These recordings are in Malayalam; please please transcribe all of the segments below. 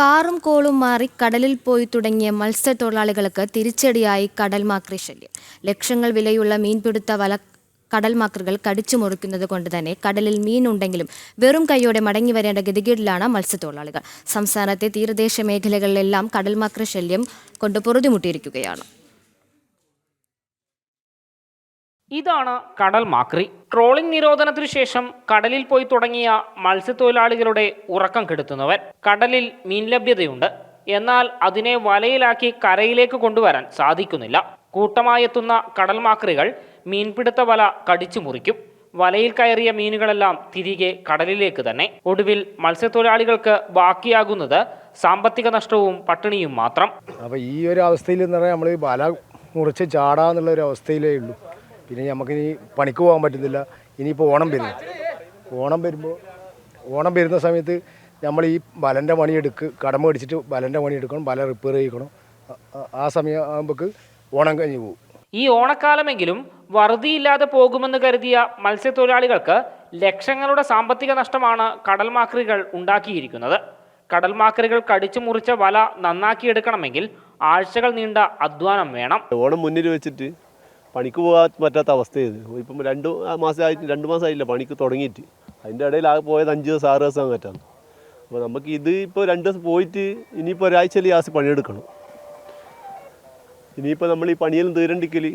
കാറും കോളും മാറി കടലിൽ പോയി തുടങ്ങിയ മത്സ്യത്തൊഴിലാളികൾക്ക് തിരിച്ചടിയായി കടൽമാക്രി ശല്യം. ലക്ഷങ്ങൾ വിലയുള്ള മീൻപിടുത്ത വല കടൽമാക്രികൾ കടിച്ചു മുറിക്കുന്നത് കൊണ്ട് തന്നെ കടലിൽ മീനുണ്ടെങ്കിലും വെറും കൈയോടെ മടങ്ങി വരേണ്ട ഗതികേടിലാണ് മത്സ്യത്തൊഴിലാളികൾ. സംസ്ഥാനത്തെ തീരദേശ മേഖലകളിലെല്ലാം കടൽമാക്രി ശല്യം കൊണ്ട് പൊറുതിമുട്ടിയിരിക്കുകയാണ്. ഇതാണ് കടൽ മാക്രി. ട്രോളിംഗ് നിരോധനത്തിനു ശേഷം കടലിൽ പോയി തുടങ്ങിയ മത്സ്യത്തൊഴിലാളികളുടെ ഉറക്കം കെടുത്തുന്നവൻ. കടലിൽ മീൻ ലഭ്യതയുണ്ട്. എന്നാൽ അതിനെ വലയിലാക്കി കരയിലേക്ക് കൊണ്ടുവരാൻ സാധിക്കുന്നില്ല. കൂട്ടമായെത്തുന്ന കടൽ മാക്രികൾ മീൻപിടുത്ത വല കടിച്ചു മുറിക്കും. വലയിൽ കയറിയ മീനുകളെല്ലാം തിരികെ കടലിലേക്ക് തന്നെ. ഒടുവിൽ മത്സ്യത്തൊഴിലാളികൾക്ക് ബാക്കിയാകുന്നത് സാമ്പത്തിക നഷ്ടവും പട്ടിണിയും മാത്രം. അപ്പോൾ ഈ ഒരു അവസ്ഥയിൽ നമ്മൾ വല മുറിച്ച് ചാടാന്നുള്ള ഒരു അവസ്ഥയിലേ ഉള്ളൂ. പിന്നെ നമുക്കിനി പണിക്ക് പോകാൻ പറ്റുന്നില്ല. ഇനിയിപ്പോൾ ഓണം വരുന്നു ഓണം വരുമ്പോൾ ഓണം വരുന്ന സമയത്ത് നമ്മൾ ഈ വലന്റെ പണി എടുക്ക് കടമ മേടിച്ചിട്ട് വലന്റെ പണി എടുക്കണം വല റിപ്പയർ ചെയ്യിക്കണം. ആ- സമയം ആകുമ്പോൾ ഓണം കഴിഞ്ഞ് പോകും ഈ ഓണക്കാലമെങ്കിലും വറുതിയില്ലാതെ പോകുമെന്ന് കരുതിയ മത്സ്യത്തൊഴിലാളികൾക്ക് ലക്ഷങ്ങളുടെ സാമ്പത്തിക നഷ്ടമാണ് കടൽമാക്രികൾ ഉണ്ടാക്കിയിരിക്കുന്നത്. കടൽമാക്രികൾ കടിച്ചു മുറിച്ച വല നന്നാക്കിയെടുക്കണമെങ്കിൽ ആഴ്ചകൾ നീണ്ട അധ്വാനം വേണം. ഓണം മുന്നിൽ വെച്ചിട്ട് പണിക്ക് പോകാൻ പറ്റാത്ത അവസ്ഥയായിരുന്നു. ഇപ്പം രണ്ട് മാസമായിട്ട് രണ്ട് മാസമായില്ല പണിക്ക് തുടങ്ങിയിട്ട്. അതിന്റെ ഇടയിൽ ആകെ പോയത് അഞ്ച് ദിവസം ആറ് ദിവസം പറ്റാന്ന് അപ്പോൾ നമുക്ക് ഇത് ഇപ്പോൾ രണ്ട് ദിവസം പോയിട്ട് ഇനിയിപ്പോൾ ഒരാഴ്ചയിൽ ഗ്യാസ് പണിയെടുക്കണം. ഇനിയിപ്പോൾ നമ്മൾ ഈ പണിയെല്ലാം തീരണ്ടിക്കൽ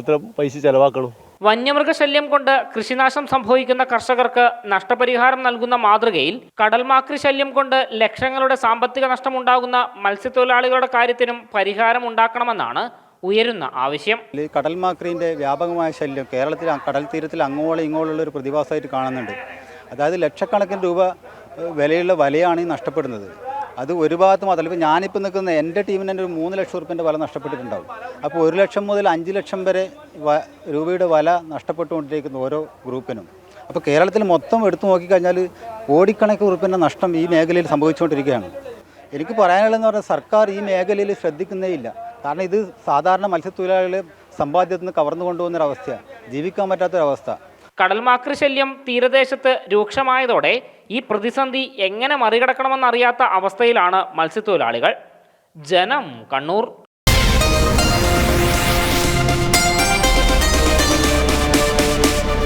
എത്ര പൈസ ചിലവാക്കണം? വന്യമൃഗശല്യം കൊണ്ട് കൃഷിനാശം സംഭവിക്കുന്ന കർഷകർക്ക് നഷ്ടപരിഹാരം നൽകുന്ന മാതൃകയിൽ കടൽമാക്രി ശല്യം കൊണ്ട് ലക്ഷങ്ങളുടെ സാമ്പത്തിക നഷ്ടമുണ്ടാകുന്ന മത്സ്യത്തൊഴിലാളികളുടെ കാര്യത്തിനും പരിഹാരം ഉണ്ടാക്കണമെന്നാണ് ഉയരുന്ന ആവശ്യം. കടൽ മാക്രീന്റെ വ്യാപകമായ ശല്യം കേരളത്തിൽ കടൽ തീരത്തിൽ അങ്ങോളം ഇങ്ങോളമുള്ള ഒരു പ്രതിഭാസമായിട്ട് കാണുന്നുണ്ട്. അതായത് ലക്ഷക്കണക്കിന് രൂപ വിലയുള്ള വലയാണ് ഈ നഷ്ടപ്പെടുന്നത്. അത് ഒരു ഭാഗത്ത് മാത്രമല്ല ഇപ്പോൾ ഞാനിപ്പോൾ നിൽക്കുന്ന എന്റെ ടീമിന് തന്നെ ഒരു മൂന്ന് ലക്ഷം റുപ്യന്റെ വല നഷ്ടപ്പെട്ടിട്ടുണ്ടാവും. അപ്പോൾ ഒരു ലക്ഷം മുതൽ അഞ്ച് ലക്ഷം വരെ രൂപയുടെ വല നഷ്ടപ്പെട്ടുകൊണ്ടിരിക്കുന്ന ഓരോ ഗ്രൂപ്പിനും. അപ്പോൾ കേരളത്തിൽ മൊത്തം എടുത്തു നോക്കിക്കഴിഞ്ഞാൽ കോടിക്കണക്കിന് റുപ്യന്റെ നഷ്ടം ഈ മേഖലയിൽ സംഭവിച്ചുകൊണ്ടിരിക്കുകയാണ്. എനിക്ക് പറയാനുള്ളതെന്ന് പറഞ്ഞാൽ സർക്കാർ ഈ മേഖലയിൽ ശ്രദ്ധിക്കുന്നേ ഇല്ല. കാരണം ഇത് സാധാരണ മത്സ്യത്തൊഴിലാളികളെ സമ്പാദ്യത്തിൽ നിന്ന് കവർന്നു കൊണ്ടുപോകുന്നൊരവസ്ഥയാണ് ജീവിക്കാൻ പറ്റാത്തൊരവസ്ഥ കടൽമാക്രി ശല്യം തീരദേശത്ത് രൂക്ഷമായതോടെ ഈ പ്രതിസന്ധി എങ്ങനെ മറികടക്കണമെന്നറിയാത്ത അവസ്ഥയിലാണ് മത്സ്യത്തൊഴിലാളികൾ. ജനം കണ്ണൂർ